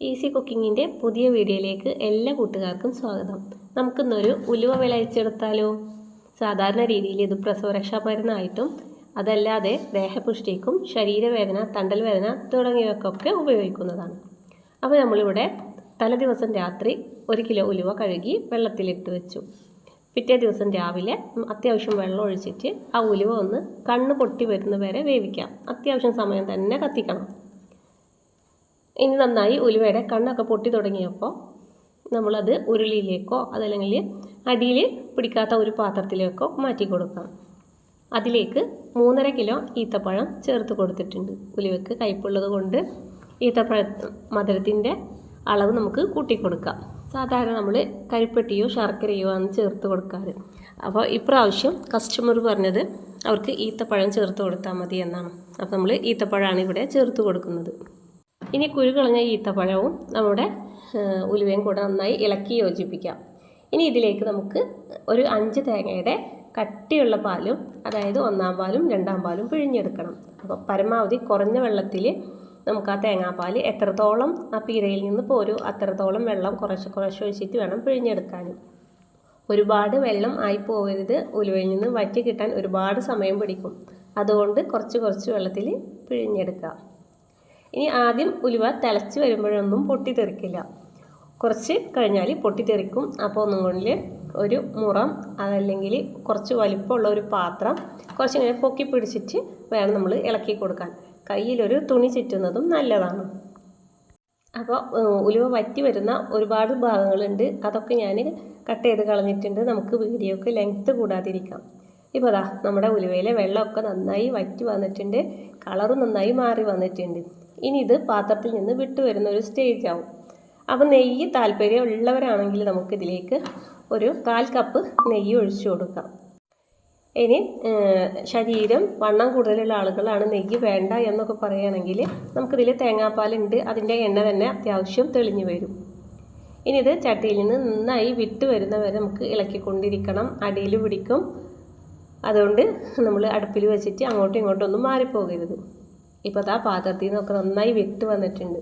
Easy കുക്കിങ്ങിന്റെ പുതിയ വീഡിയോയിലേക്ക് എല്ലാ കൂട്ടുകാർക്കും സ്വാഗതം. നമുക്കിന്നൊരു ഉലുവ വിളയിച്ചെടുത്താലോ സാധാരണ രീതിയിൽ ഇത് പ്രസവരക്ഷാ മരുന്നായിട്ടും അതല്ലാതെ ദേഹപുഷ്ടിക്കും ശരീരവേദന തണ്ടൽ വേദന തുടങ്ങിയവയ്ക്കൊക്കെ ഉപയോഗിക്കുന്നതാണ്. അപ്പോൾ നമ്മളിവിടെ തലേദിവസം രാത്രി ഒരു കിലോ ഉലുവ കഴുകി വെള്ളത്തിലിട്ട് വെച്ചു. പിറ്റേ ദിവസം രാവിലെ അത്യാവശ്യം വെള്ളം ഒഴിച്ചിട്ട് ആ ഉലുവ ഒന്ന് കണ്ണ് പൊട്ടി വരുന്ന വരെ വേവിക്കാം. അത്യാവശ്യം സമയം തന്നെ കത്തിക്കണം. ഇനി നന്നായി ഉലുവയുടെ കണ്ണൊക്കെ പൊട്ടി തുടങ്ങിയപ്പോൾ നമ്മളത് ഉരുളിയിലേക്കോ അതല്ലെങ്കിൽ അടിയിൽ പിടിക്കാത്ത ഒരു പാത്രത്തിലേക്കോ മാറ്റി കൊടുക്കാം. അതിലേക്ക് മൂന്നര കിലോ ഈത്തപ്പഴം ചേർത്ത് കൊടുത്തിട്ടുണ്ട്. ഉലുവയ്ക്ക് കയ്പുള്ളത് കൊണ്ട് ഈത്തപ്പഴ മധുരത്തിന്റെ അളവ് നമുക്ക് കൂട്ടിക്കൊടുക്കാം സാധാരണ നമ്മൾ കരിപ്പെട്ടിയോ ശർക്കരയോ ആണ് ചേർത്ത് കൊടുക്കാറ്. അപ്പോൾ ഇപ്രാവശ്യം കസ്റ്റമർ പറഞ്ഞത് അവർക്ക് ഈത്തപ്പഴം ചേർത്ത് കൊടുത്താൽ മതി എന്നാണ്. അപ്പോൾ നമ്മൾ ഈത്തപ്പഴമാണ് ഇവിടെ ചേർത്ത് കൊടുക്കുന്നത്. ഇനി കുരുകളഞ്ഞ ഈത്തപ്പഴവും നമ്മുടെ ഉലുവയും കൂടെ നന്നായി ഇളക്കി യോജിപ്പിക്കാം. ഇനി ഇതിലേക്ക് നമുക്ക് ഒരു അഞ്ച് തേങ്ങയുടെ കട്ടിയുള്ള പാലും അതായത് ഒന്നാം പാലും രണ്ടാം പാലും പിഴിഞ്ഞെടുക്കണം. അപ്പോൾ പരമാവധി കുറഞ്ഞ വെള്ളത്തിൽ നമുക്ക് ആ തേങ്ങാപ്പാൽ എത്രത്തോളം ആ പീരയിൽ നിന്ന് പോരും അത്രത്തോളം വെള്ളം കുറച്ച് കുറച്ച് ഒഴിച്ചിട്ട് വേണം പിഴിഞ്ഞെടുക്കാനും. ഒരുപാട് വെള്ളം ആയി പോകരുത്. ഉലുവയിൽ നിന്ന് വറ്റി കിട്ടാൻ ഒരുപാട് സമയം പിടിക്കും. അതുകൊണ്ട് കുറച്ച് കുറച്ച് വെള്ളത്തിൽ പിഴിഞ്ഞെടുക്കുക ഇനി ആദ്യം ഉലുവ തിളച്ച് വരുമ്പോഴൊന്നും പൊട്ടിത്തെറിക്കില്ല. കുറച്ച് കഴിഞ്ഞാൽ പൊട്ടിത്തെറിക്കും. അപ്പോൾ ഒന്നും കൊണ്ട് ഒരു മുറം അതല്ലെങ്കിൽ കുറച്ച് വലിപ്പമുള്ള ഒരു പാത്രം കുറച്ചിങ്ങനെ പൊക്കി പിടിച്ചിട്ട് വേണം നമ്മൾ ഇളക്കി കൊടുക്കാൻ. കയ്യിലൊരു തുണി ചുറ്റുന്നതും നല്ലതാണ്. അപ്പോൾ ഉലുവ വറ്റി വരുന്ന ഒരുപാട് ഭാഗങ്ങളുണ്ട്. അതൊക്കെ ഞാൻ കട്ട് ചെയ്ത് കളഞ്ഞിട്ടുണ്ട്. നമുക്ക് വീഡിയോക്ക് ലെങ്ത്ത് കൂടാതിരിക്കാം. ഇപ്പോൾ അതാ നമ്മുടെ ഉലുവയിലെ വെള്ളമൊക്കെ നന്നായി വറ്റി വന്നിട്ടുണ്ട്. കളറും നന്നായി മാറി വന്നിട്ടുണ്ട്. ഇനി ഇത് പാത്രത്തിൽ നിന്ന് വിട്ടു വരുന്ന ഒരു സ്റ്റേജ് ആവും. അപ്പോൾ നെയ്യ് താല്പര്യം ഉള്ളവരാണെങ്കിൽ നമുക്കിതിലേക്ക് ഒരു കാൽ കപ്പ് നെയ്യ് ഒഴിച്ചു കൊടുക്കാം. ഇനി ശരീരം വണ്ണം കൂടുതലുള്ള ആളുകളാണ് നെയ്യ് വേണ്ട എന്നൊക്കെ പറയുകയാണെങ്കിൽ നമുക്കിതിൽ തേങ്ങാപ്പാലുണ്ട് അതിന്റെ എണ്ണ തന്നെ അത്യാവശ്യം തെളിഞ്ഞു വരും. ഇനി ഇത് ചട്ടിയിൽ നിന്ന് നന്നായി വിട്ട് വരുന്നവരെ നമുക്ക് ഇളക്കിക്കൊണ്ടിരിക്കണം. അടിയിൽ പിടിക്കും. അതുകൊണ്ട് നമ്മൾ അടുപ്പിൽ വെച്ചിട്ട് അങ്ങോട്ടും ഇങ്ങോട്ടും ഒന്നും മാറിപ്പോകരുത്. ഇപ്പോൾ ആ പാത്രത്തിൽ നിന്നൊക്കെ നന്നായി വിട്ട് വന്നിട്ടുണ്ട്.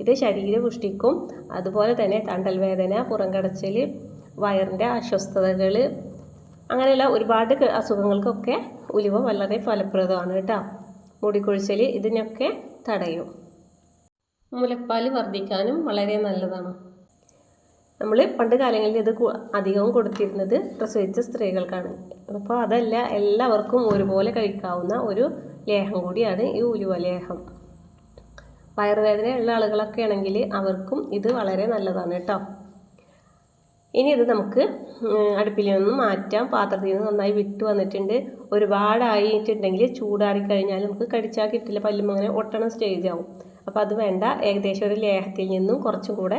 ഇത് ശരീരപുഷ്ടിക്കും അതുപോലെ തന്നെ തണ്ടൽ വേദന പുറംകടച്ചൽ വയറിന്റെ അസ്വസ്ഥതകൾ അങ്ങനെയുള്ള ഒരുപാട് അസുഖങ്ങൾക്കൊക്കെ ഉലുവ വളരെ ഫലപ്രദമാണ് കേട്ടോ. മുടിക്കൊഴിച്ചൽ ഇതിനൊക്കെ തടയും. മുലപ്പാൽ വർദ്ധിക്കാനും വളരെ നല്ലതാണ്. നമ്മൾ പണ്ട് കാലങ്ങളിൽ ഇത് അധികവും കൊടുത്തിരുന്നത് പ്രസവിച്ച സ്ത്രീകൾക്കാണ്. അപ്പോൾ അതല്ല എല്ലാവർക്കും ഒരുപോലെ കഴിക്കാവുന്ന ഒരു ലേഹം കൂടിയാണ് ഈ ഉലുവ ലേഹം. വയറുവേദന ഉള്ള ആളുകളൊക്കെ ആണെങ്കിൽ അവർക്കും ഇത് വളരെ നല്ലതാണ് കേട്ടോ. ഇനി ഇത് നമുക്ക് അടുപ്പിൽ നിന്ന് മാറ്റാം. പാത്രത്തിൽ നിന്ന് നന്നായി വിട്ട് വന്നിട്ടുണ്ട്. ഒരുപാടായിട്ടുണ്ടെങ്കിൽ ചൂടാറി കഴിഞ്ഞാൽ നമുക്ക് കടിച്ചാൽ കിട്ടില്ല. പല്ലും അങ്ങനെ ഒട്ടണ സ്റ്റേജ് ആവും. അപ്പോൾ അത് വേണ്ട. ഏകദേശം ഒരു ലേഹത്തിൽ നിന്നും കുറച്ചും കൂടെ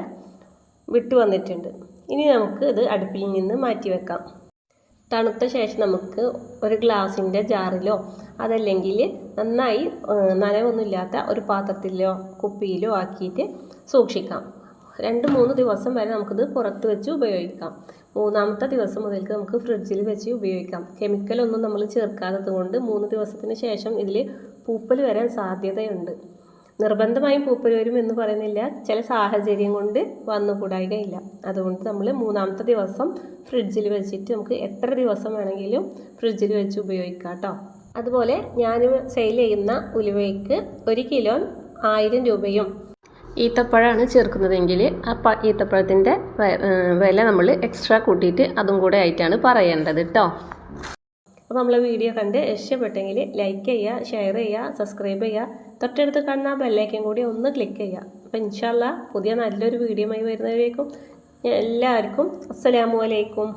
വിട്ട് വന്നിട്ടുണ്ട്. ഇനി നമുക്ക് ഇത് അടുപ്പിൽ നിന്ന് മാറ്റി വെക്കാം. തണുത്ത ശേഷം നമുക്ക് ഒരു ഗ്ലാസിന്റെ ജാറിലോ അതല്ലെങ്കിൽ നന്നായി നനവൊന്നുമില്ലാത്ത ഒരു പാത്രത്തിലോ കുപ്പിയിലോ ആക്കിയിട്ട് സൂക്ഷിക്കാം. രണ്ട് മൂന്ന് ദിവസം വരെ നമുക്കിത് പുറത്ത് വെച്ച് ഉപയോഗിക്കാം. മൂന്നാമത്തെ ദിവസം മുതൽക്ക് നമുക്ക് ഫ്രിഡ്ജിൽ വെച്ച് ഉപയോഗിക്കാം. കെമിക്കലൊന്നും നമ്മൾ ചേർക്കാത്തത് കൊണ്ട് മൂന്ന് ദിവസത്തിന് ശേഷം ഇതിൽ പൂപ്പൽ വരാൻ സാധ്യതയുണ്ട്. നിർബന്ധമായും പൂപ്പൽ വരും എന്ന് പറയുന്നില്ല. ചില സാഹചര്യം കൊണ്ട് വന്നുകൂടായികയില്ല. അതുകൊണ്ട് നമ്മൾ മൂന്നാമത്തെ ദിവസം ഫ്രിഡ്ജിൽ വെച്ചിട്ട് നമുക്ക് എത്ര ദിവസം വേണമെങ്കിലും ഫ്രിഡ്ജിൽ വെച്ച് ഉപയോഗിക്കാം കേട്ടോ അതുപോലെ ഞാൻ സെയിൽ ചെയ്യുന്ന ഉലുവയ്ക്ക് ഒരു കിലോ ആയിരം രൂപയും ഈത്തപ്പഴമാണ് ചേർക്കുന്നതെങ്കിൽ ആ പ ഈത്തപ്പഴത്തിന്റെ വില നമ്മൾ എക്സ്ട്രാ കൂട്ടിയിട്ട് അതും കൂടെ ആയിട്ടാണ് പറയേണ്ടത് കേട്ടോ അപ്പോൾ നമ്മളെ വീഡിയോ കണ്ട് ഇഷ്ടപ്പെട്ടെങ്കിൽ ലൈക്ക് ചെയ്യുക ഷെയർ ചെയ്യുക സബ്സ്ക്രൈബ് ചെയ്യുക. തൊട്ടടുത്ത് കാണുന്ന ബെല്ലൈക്കൻ കൂടി ഒന്ന് ക്ലിക്ക് ചെയ്യുക. അപ്പോൾ ഇൻഷാല്ല പുതിയ നല്ലൊരു വീഡിയോ ആയി വരുന്നവരേക്കും എല്ലാവർക്കും അസ്സലാമു അലൈക്കും.